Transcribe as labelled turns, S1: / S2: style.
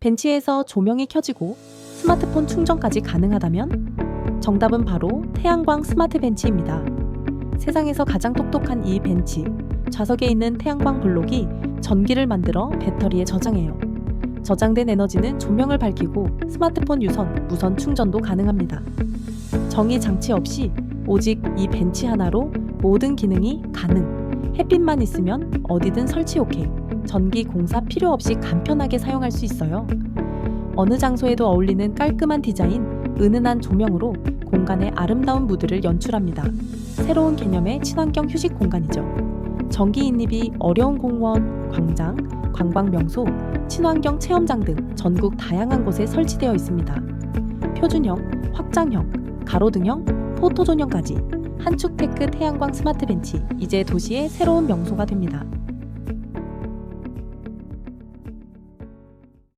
S1: 벤치에서 조명이 켜지고 스마트폰 충전까지 가능하다면? 정답은 바로 태양광 스마트 벤치입니다. 세상에서 가장 똑똑한 이 벤치, 좌석에 있는 태양광 블록이 전기를 만들어 배터리에 저장해요. 저장된 에너지는 조명을 밝히고 스마트폰 유선, 무선 충전도 가능합니다. 정의 장치 없이 오직 이 벤치 하나로 모든 기능이 가능. 햇빛만 있으면 어디든 설치 오케이. 전기 공사 필요 없이 간편하게 사용할 수 있어요. 어느 장소에도 어울리는 깔끔한 디자인, 은은한 조명으로 공간의 아름다운 무드를 연출합니다. 새로운 개념의 친환경 휴식 공간이죠. 전기 인입이 어려운 공원, 광장, 관광 명소, 친환경 체험장 등 전국 다양한 곳에 설치되어 있습니다. 표준형, 확장형, 가로등형, 포토존형까지 한축테크 태양광 스마트 벤치 이제 도시의 새로운 명소가 됩니다.